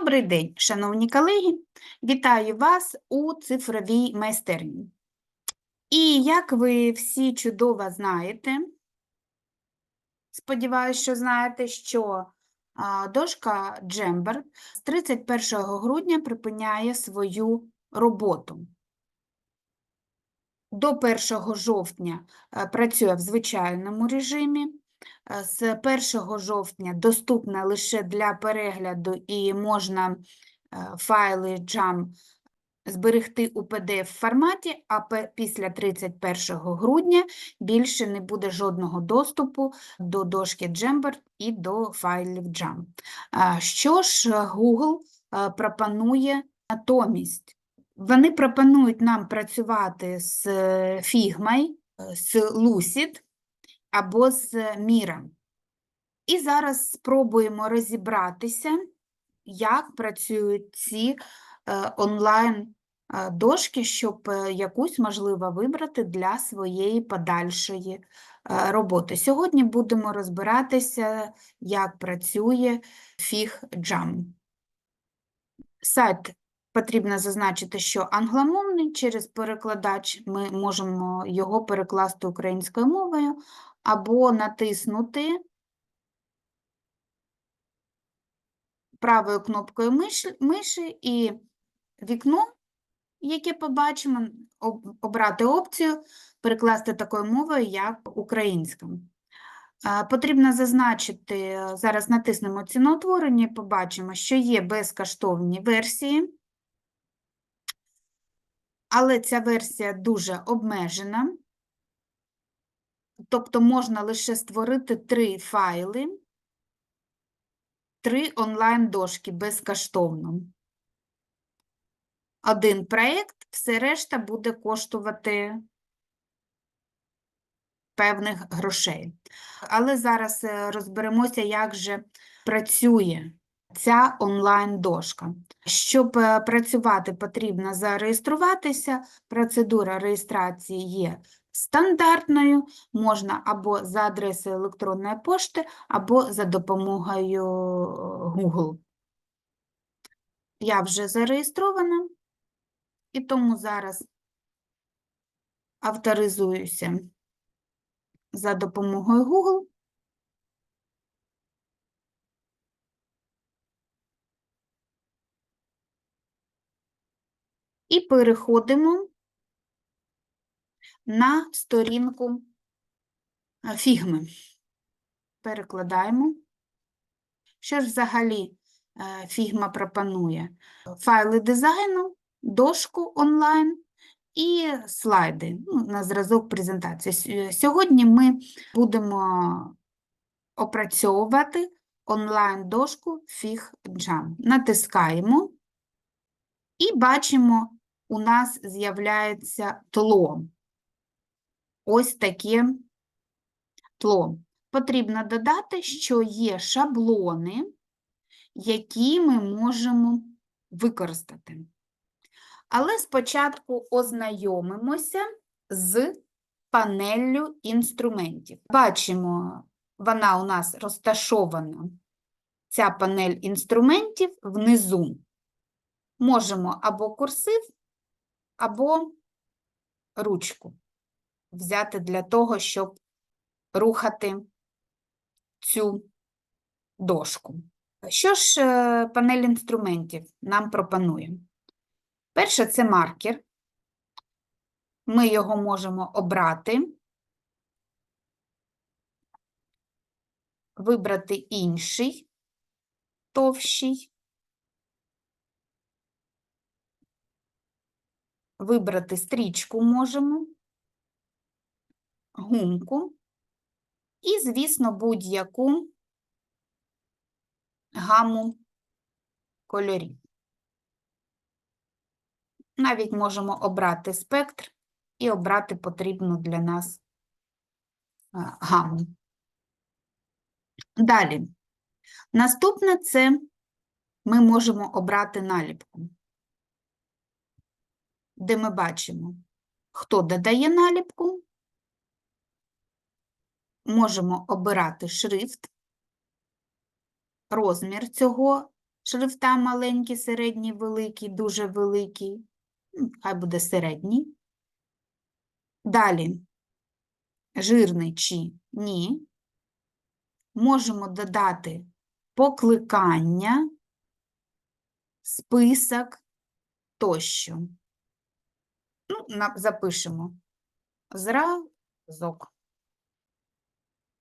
Добрий день, шановні колеги! Вітаю вас у цифровій майстерні. І як ви всі чудово знаєте, сподіваюся, що знаєте, що дошка Джембер з 31 грудня припиняє свою роботу. До 1 жовтня е, працює в звичайному режимі. Е, З 1 жовтня доступна лише для перегляду і можна е, файли JAM зберегти у PDF форматі, а після 31 грудня більше не буде жодного доступу до дошки Jamber і до файлів JAM. Що ж е, Google е, пропонує натомість? Вони пропонують нам працювати з е, Figma, е, з Lucid або з Міром. І зараз спробуємо розібратися, як працюють ці е, онлайн е, щоб е, якусь можливо вибрати для своєї подальшої роботи. Сьогодні будемо розбиратися, як працює FigJam. Сайт потрібно зазначити, що англомовний, через перекладач ми можемо його перекласти українською мовою або натиснути правою кнопкою миші, і вікно, яке побачимо, обрати опцію перекласти такою мовою, як українська. Потрібно зазначити, зараз натиснемо ціноутворення і побачимо, що є безкоштовні версії, але ця версія дуже обмежена, тобто можна лише створити три файли, три онлайн-дошки безкоштовно. Один проєкт, все решта буде коштувати певних грошей. Але зараз е, розберемося, як же працює ця онлайн-дошка. Щоб е, працювати, потрібно зареєструватися. Процедура реєстрації є стандартною, можна або за адресою електронної пошти, або за допомогою е, Google. Я вже зареєстрована, і тому зараз авторизуюся за допомогою Google. І переходимо на сторінку е, фігми. Перекладаємо. Що ж взагалі е, фігма пропонує? Файли дизайну, дошку онлайн і слайди ну, на зразок презентації. Сьогодні ми будемо опрацьовувати онлайн-дошку FigJam. Натискаємо і бачимо, у нас з'являється тло. Ось таке тло. Потрібно додати, що є шаблони, які ми можемо використати. Але спочатку ознайомимося з панеллю інструментів. Бачимо, вона у нас розташована, ця панель інструментів внизу. Можемо або курсив, або ручку взяти для того, щоб рухати цю дошку. Що ж е, панель інструментів нам пропонує? Перше це маркер. Ми його можемо обрати, вибрати інший, товщий, вибрати стрічку можемо, гумку і, звісно, будь-яку гаму кольорів. Навіть можемо обрати спектр і обрати потрібну для нас а, гаму. Далі. Наступне це ми можемо обрати наліпку, де ми бачимо, хто додає наліпку. Можемо обирати шрифт, розмір цього шрифта маленький, середній, великий, дуже великий. Ну, Хай буде середній. Далі. Жирний чи ні. Можемо додати покликання, список тощо. Ну, запишемо зразок.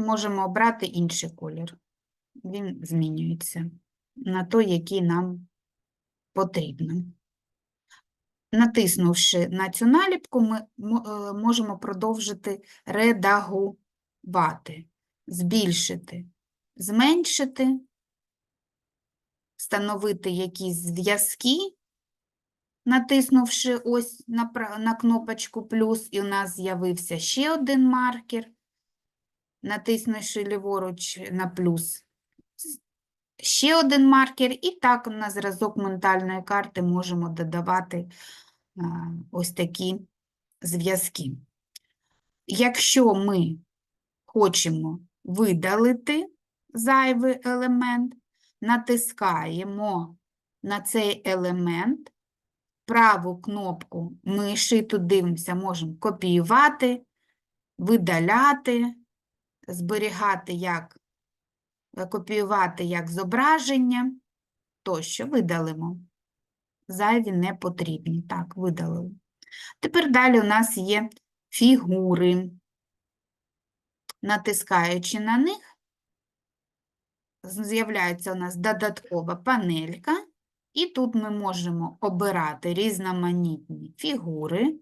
Можемо обрати інший колір. Він змінюється на той, який нам потрібно. Натиснувши на цю наліпку, ми е, можемо продовжити редагувати, збільшити, зменшити, встановити якісь зв'язки, натиснувши ось на, на кнопочку плюс, і у нас з'явився ще один маркер. Натиснувши ліворуч на плюс, ще один маркер, і так на зразок ментальної карти можемо додавати а, ось такі зв'язки. Якщо ми хочемо видалити зайвий елемент, натискаємо на цей елемент, праву кнопку миші, тут дивимося, можемо копіювати, видаляти, зберігати як, е, копіювати як зображення, тощо видалимо. Зайві не потрібні. Так, видалили. Тепер далі у нас є фігури. Натискаючи на них, з'являється у нас додаткова панелька, і тут ми можемо обирати різноманітні фігури.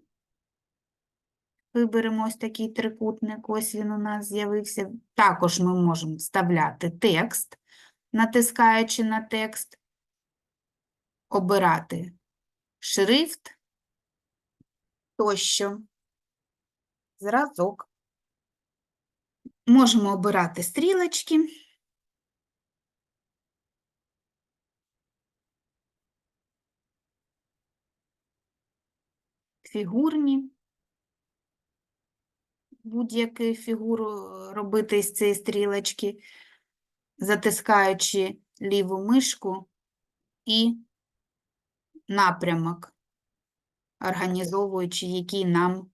Виберемо ось такий трикутник, ось він у нас з'явився. Також ми можемо вставляти текст, натискаючи на текст, обирати шрифт тощо, зразок. Можемо обирати стрілочки. Фігурні. Будь-яку фігуру е, робити з цієї стрілочки, затискаючи ліву мишку і напрямок, організовуючи, який нам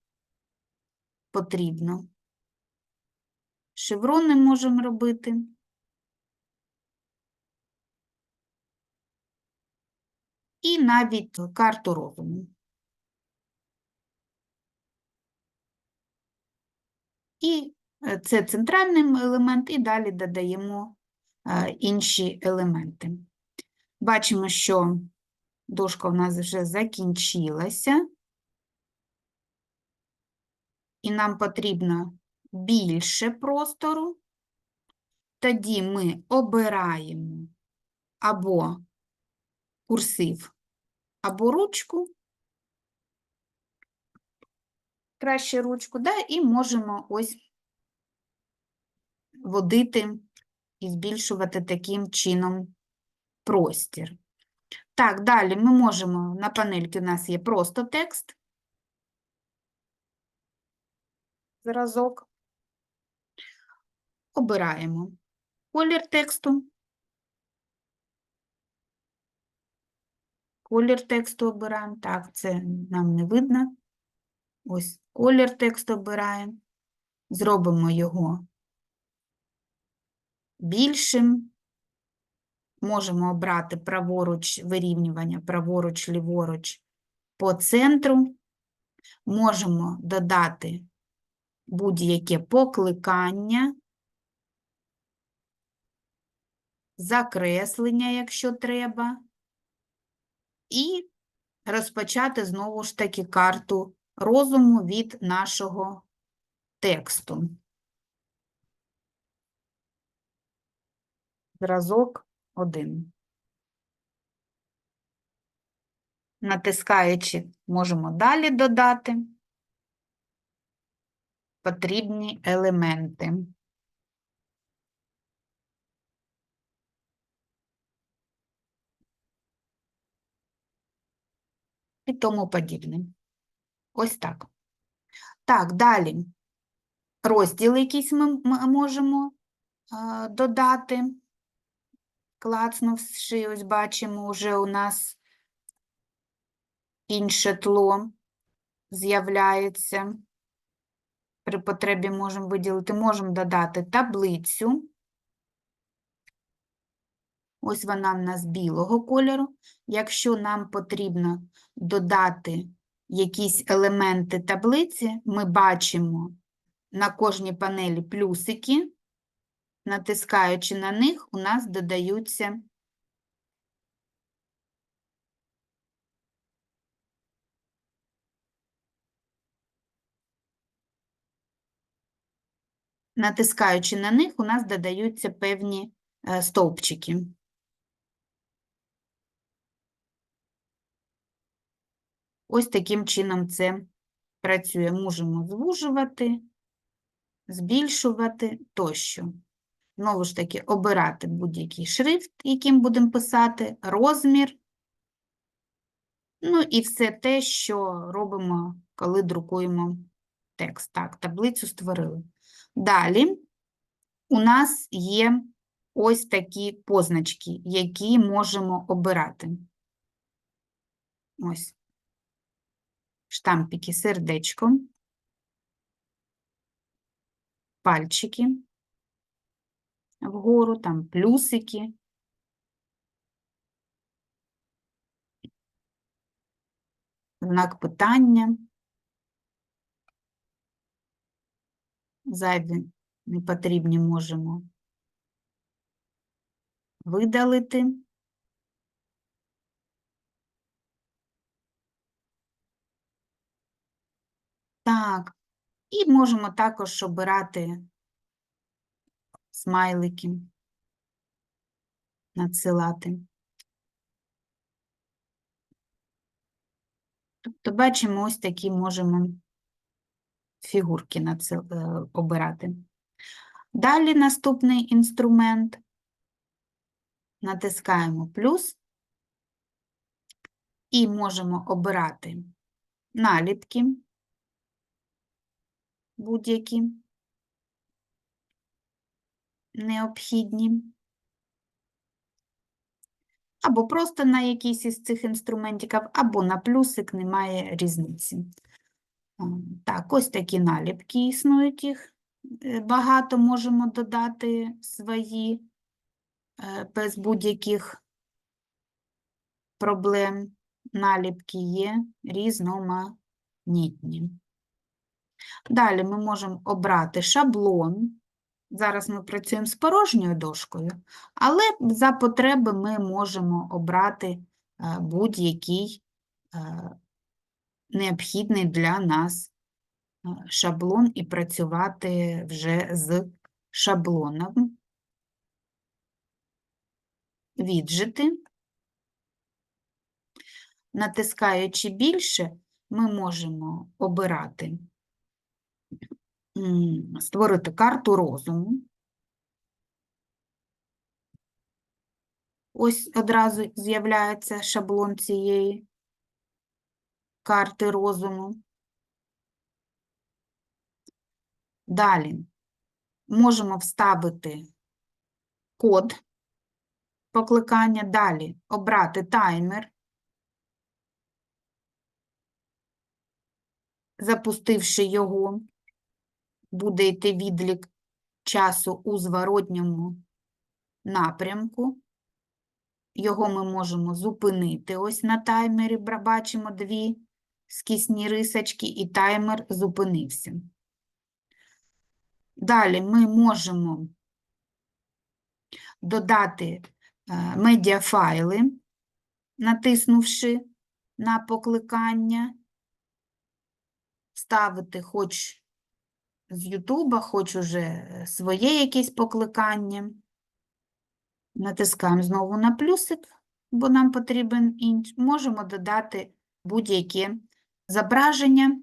потрібно. Шеврони можемо робити. І навіть карту розуму. І е, це центральний елемент, і далі додаємо е, інші елементи. Бачимо, що дошка у нас вже закінчилася, і нам потрібно більше простору. Тоді ми обираємо або курсив, або ручку, краще ручку, да, і можемо ось водити і збільшувати таким чином простір. Так, далі ми можемо, на панельці у нас є просто текст, зразок. Обираємо колір тексту. Колір тексту обираємо. Так, це нам не видно. Ось колір тексту обираємо. Зробимо його більшим. Можемо обрати праворуч вирівнювання, праворуч, ліворуч по центру. Можемо додати будь-яке покликання, закреслення, якщо треба, і розпочати знову ж таки карту розуму від нашого тексту. Зразок 1. Натискаючи, можемо далі додати потрібні елементи. І тому подібне. Ось так. Так, далі. Розділ якийсь ми можемо е, додати. клацнувши, ось бачимо, вже у нас інше тло з'являється. При потребі можемо виділити, можемо додати таблицю. Ось вона в нас білого кольору. Якщо нам потрібно додати якісь елементи таблиці, ми бачимо на кожній панелі плюсики. Натискаючи на них, у нас додаються Натискаючи на них, у нас додаються певні е, стовпчики. Ось таким чином це працює. Можемо звужувати, збільшувати тощо. Знову ж таки, обирати будь-який шрифт, яким будемо писати, розмір. Ну і все те, що робимо, коли друкуємо текст. Так, таблицю створили. Далі у нас є ось такі позначки, які можемо обирати. Ось. Штампики сердечко, пальчики вгору, там плюсики. Знак питання. Зайві непотрібні можемо видалити. Так, і можемо також обирати смайлики, надсилати. Тобто, бачимо, ось такі можемо фігурки е, обирати. Далі наступний інструмент. Натискаємо плюс і можемо обирати наліпки будь-які необхідні. Або просто на якийсь із цих інструментів, або на плюсик немає різниці. Так, ось такі наліпки існують їх. Е, багато можемо додати свої е, без будь-яких проблем. Наліпки є різноманітні. Далі ми можемо обрати шаблон. Зараз ми працюємо з порожньою дошкою, але за потреби ми можемо обрати е, будь-який необхідний для нас шаблон і працювати вже з шаблоном. Віджити. Натискаючи більше, ми можемо обирати, створити карту розуму. Ось одразу з'являється шаблон цієї карти розуму. Далі можемо вставити код покликання, далі обрати таймер, запустивши його, буде йти відлік часу у зворотньому напрямку. Його ми можемо зупинити. Ось на таймері бачимо дві скісні рисочки, і таймер зупинився. Далі ми можемо додати е, медіафайли, натиснувши на покликання, ставити хоч з Ютуба, хоч уже е, своє якесь покликання. Натискаємо знову на плюсик, бо нам потрібен інш. Можемо додати будь-яке зображення,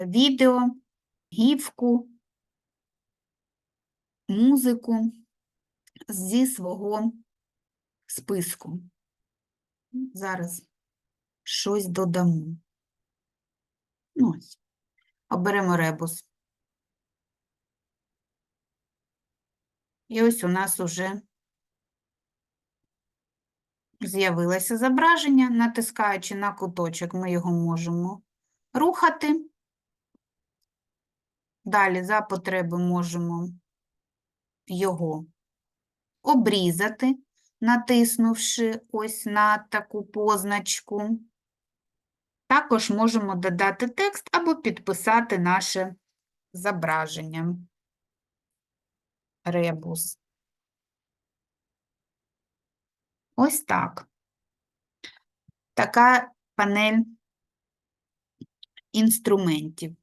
відео, гівку музику зі свого списку. Зараз щось додамо. Ну, ось. Оберемо ребус. І ось у нас уже З'явилося зображення, натискаючи на куточок, ми його можемо рухати. Далі за потреби можемо його обрізати, натиснувши ось на таку позначку. Також можемо додати текст або підписати наше зображення. Ребус. Ось так. Така панель інструментів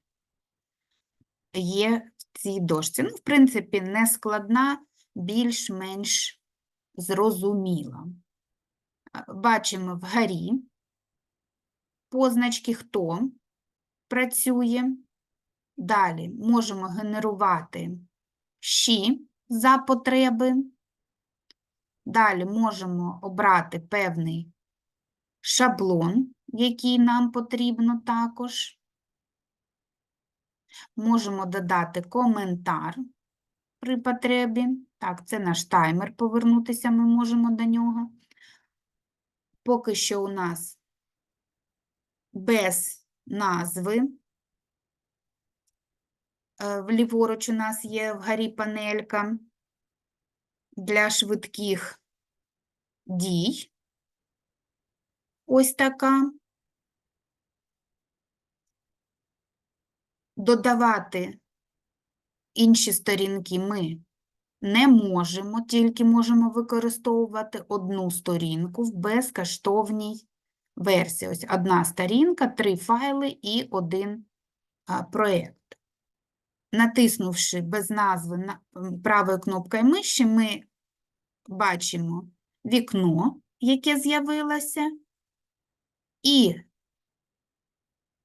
є в цій дошці. Ну, в принципі, не складна, більш-менш зрозуміла. Бачимо вгорі позначки, хто працює. Далі можемо генерувати щі за потреби. Далі можемо обрати певний шаблон, який нам потрібно також. Можемо додати коментар при потребі. Так, це наш таймер, повернутися ми можемо до нього. Поки що у нас без назви. Е, Вліворуч у нас є вгорі панелька для швидких дій. Ось така. Додавати інші сторінки ми не можемо, тільки можемо використовувати одну сторінку в безкоштовній версії. Ось одна сторінка, три файли і один проєкт. Натиснувши без назви на- правою кнопкою миші, ми бачимо вікно, яке з'явилося, і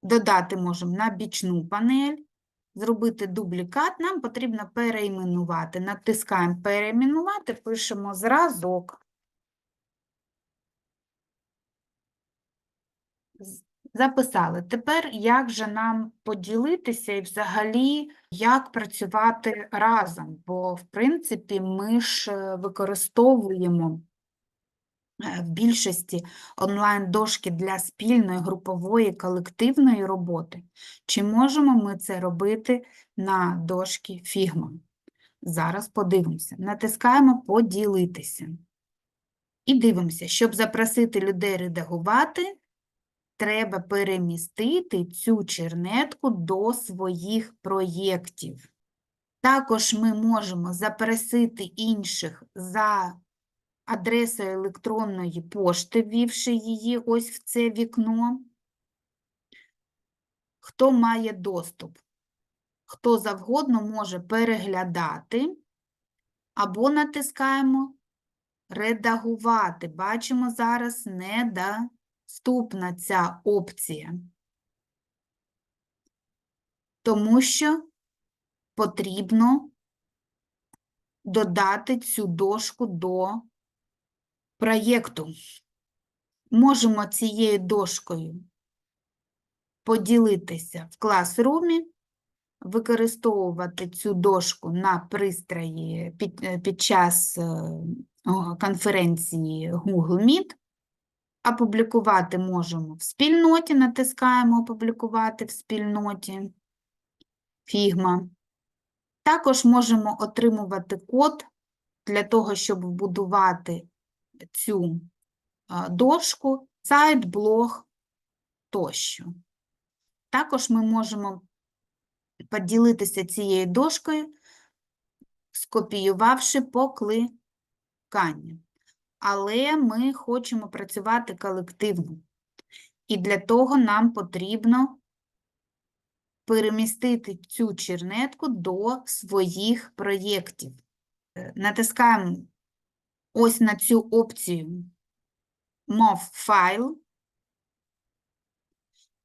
додати можемо на бічну панель, зробити дублікат, нам потрібно переіменувати. Натискаємо переіменувати, пишемо зразок. Записали. Тепер як же нам поділитися і взагалі як працювати разом? Бо, в принципі, ми ж е, використовуємо е, в більшості онлайн-дошки для спільної, групової, колективної роботи. Чи можемо ми це робити на дошки Figma? Зараз подивимося. Натискаємо «Поділитися». І дивимося, щоб запросити людей редагувати, треба перемістити цю чернетку до своїх проєктів. Також ми можемо запросити інших за адресою електронної пошти, ввівши її ось в це вікно. Хто має доступ? Хто завгодно може переглядати або натискаємо редагувати. Бачимо зараз недоступна ця опція, тому що потрібно додати цю дошку до проєкту. Можемо цією дошкою поділитися в класрумі, використовувати цю дошку на пристрої під, під час е, конференції Google Meet. Опублікувати можемо в спільноті, натискаємо «Опублікувати в спільноті» Figma. Також можемо отримувати код для того, щоб вбудувати цю дошку, сайт, блог тощо. Також ми можемо поділитися цією дошкою, скопіювавши покликання. Але ми хочемо працювати колективно. І для того нам потрібно перемістити цю чернетку до своїх проєктів. Натискаємо ось на цю опцію Move файл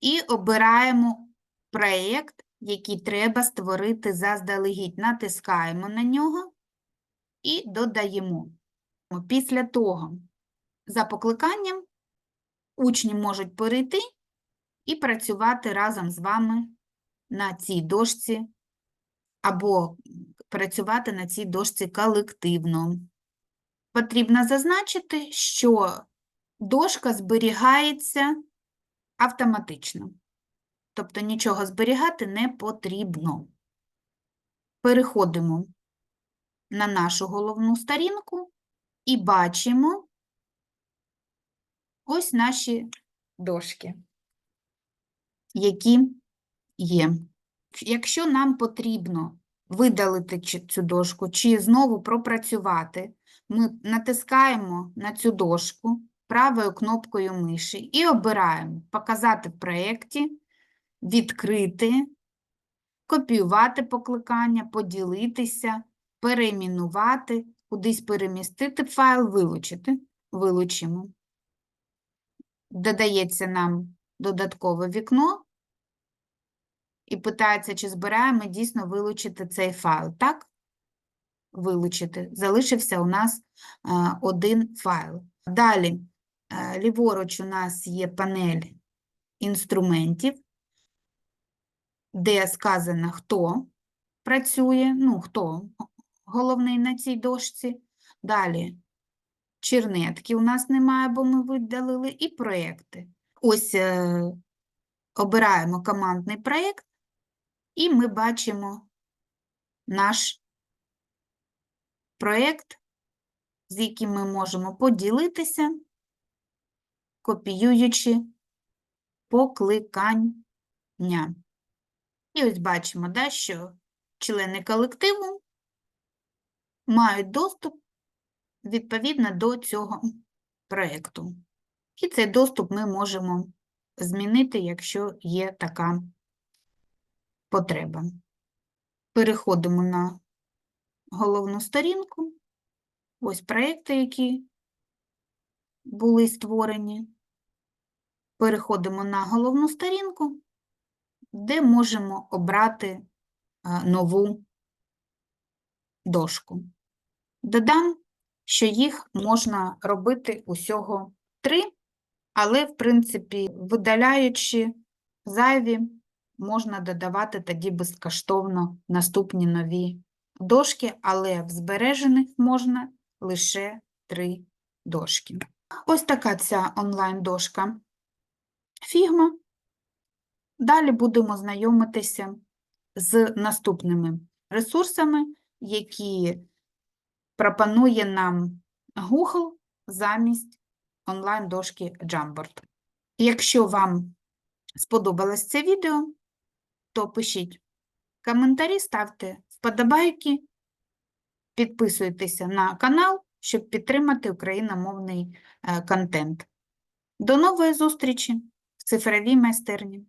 і обираємо проєкт, який треба створити заздалегідь. Натискаємо на нього і додаємо. Після того, за покликанням, учні можуть перейти і працювати разом з вами на цій дошці, або працювати на цій дошці колективно. Потрібно зазначити, що дошка зберігається автоматично. Тобто нічого зберігати не потрібно. Переходимо на нашу головну сторінку і бачимо ось наші дошки, які є. Якщо нам потрібно видалити цю дошку чи знову пропрацювати, ми натискаємо на цю дошку правою кнопкою миші і обираємо «Показати в проєкті», «Відкрити», копіювати покликання, поділитися, перейменувати, кудись перемістити файл, вилучити. Вилучимо. Додається нам додаткове вікно і питається, чи збираємо дійсно вилучити цей файл. Так? Вилучити. Залишився у нас а, один файл. Далі, е, ліворуч у нас є панель інструментів, де сказано, хто працює, ну, хто головний на цій дошці. Далі чернетки у нас немає, бо ми видалили, і проєкти. Ось е, обираємо командний проєкт, і ми бачимо наш проєкт, з яким ми можемо поділитися, копіюючи покликання. І ось бачимо, да, що члени колективу мають доступ відповідно до цього проєкту. І цей доступ ми можемо змінити, якщо є така потреба. Переходимо на головну сторінку. Ось проєкти, які були створені. Переходимо на головну сторінку, де можемо обрати нову дошку. Додам, що їх можна робити усього три, але, в принципі, видаляючи зайві, можна додавати тоді безкоштовно наступні нові дошки, але в збережених можна лише три дошки. Ось така ця онлайн-дошка Figma. Далі будемо знайомитися з наступними ресурсами, які пропонує нам Google замість онлайн-дошки Jamboard. Якщо вам сподобалось це відео, то пишіть коментарі, ставте вподобайки, підписуйтеся на канал, щоб підтримати україномовний е, контент. До нової зустрічі в цифровій майстерні!